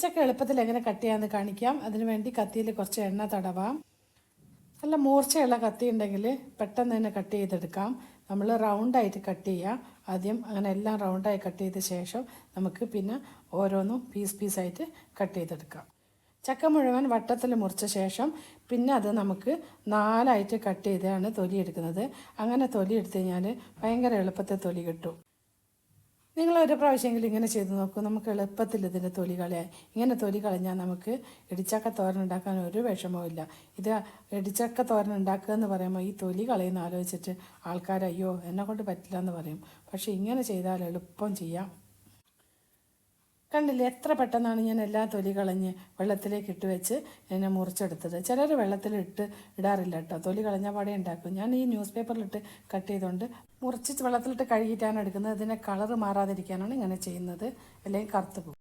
ഇടിച്ചക്ക എളുപ്പത്തിൽ എങ്ങനെ കട്ട് ചെയ്യാമെന്ന് കാണിക്കാം. അതിനുവേണ്ടി കത്തിയിൽ കുറച്ച് എണ്ണ തടവാം. നല്ല മൂർച്ചയുള്ള കത്തി ഉണ്ടെങ്കിൽ പെട്ടെന്ന് തന്നെ കട്ട് ചെയ്തെടുക്കാം. നമ്മൾ റൗണ്ടായിട്ട് കട്ട് ചെയ്യുക ആദ്യം അങ്ങനെ എല്ലാം റൗണ്ടായി കട്ട് ചെയ്ത ശേഷം നമുക്ക് പിന്നെ ഓരോന്നും പീസ് പീസായിട്ട് കട്ട് ചെയ്തെടുക്കാം. ചക്ക മുഴുവൻ വട്ടത്തിൽ മുറിച്ച ശേഷം പിന്നെ അത് നമുക്ക് നാലായിട്ട് കട്ട് ചെയ്താണ് തൊലി എടുക്കുന്നത്. അങ്ങനെ തൊലി എടുത്തു കഴിഞ്ഞാൽ ഭയങ്കര എളുപ്പത്തിൽ തൊലി കിട്ടും. നിങ്ങൾ ഒരു പ്രാവശ്യമെങ്കിലും ഇങ്ങനെ ചെയ്ത് നോക്കൂ. നമുക്ക് എളുപ്പത്തിൽ ഇതിന്റെ തൊലി കളയാം ഇങ്ങനെ തൊലി കളഞ്ഞാൽ നമുക്ക് ഇടിച്ചക്ക തോരൻ ഉണ്ടാക്കാൻ ഒരു വിഷമവും ഇല്ല. ഇത് ഇടിച്ചക്ക തോരൻ ഉണ്ടാക്കുക എന്ന് പറയുമ്പോൾ ഈ തൊലി കളയുന്ന ആലോചിച്ചിട്ട് ആൾക്കാർ അയ്യോ എന്നെ കൊണ്ട് പറ്റില്ല എന്ന് പറയും. പക്ഷേ ഇങ്ങനെ ചെയ്താൽ എളുപ്പം ചെയ്യാം. കണ്ടില്ലേ? എത്ര പെട്ടെന്നാണ് ഞാൻ എല്ലാ തൊലി കളഞ്ഞ് വെള്ളത്തിലേക്ക് ഇട്ട് വെച്ച് എന്നെ മുറിച്ചെടുത്തത്. ചിലർ വെള്ളത്തിലിട്ട് ഇടാറില്ല കേട്ടോ തൊലി കളഞ്ഞ പാടെ ഉണ്ടാക്കും. ഞാൻ ഈ ന്യൂസ് പേപ്പറിലിട്ട് കട്ട് ചെയ്തുകൊണ്ട് മുറിച്ച് വെള്ളത്തിലിട്ട് കഴുകിയിട്ടാണ് എടുക്കുന്നത്. ഇതിനെ കളറ് മാറാതിരിക്കാനാണ് ഇങ്ങനെ ചെയ്യുന്നത്. അല്ലെങ്കിൽ കറുത്ത് പോകും.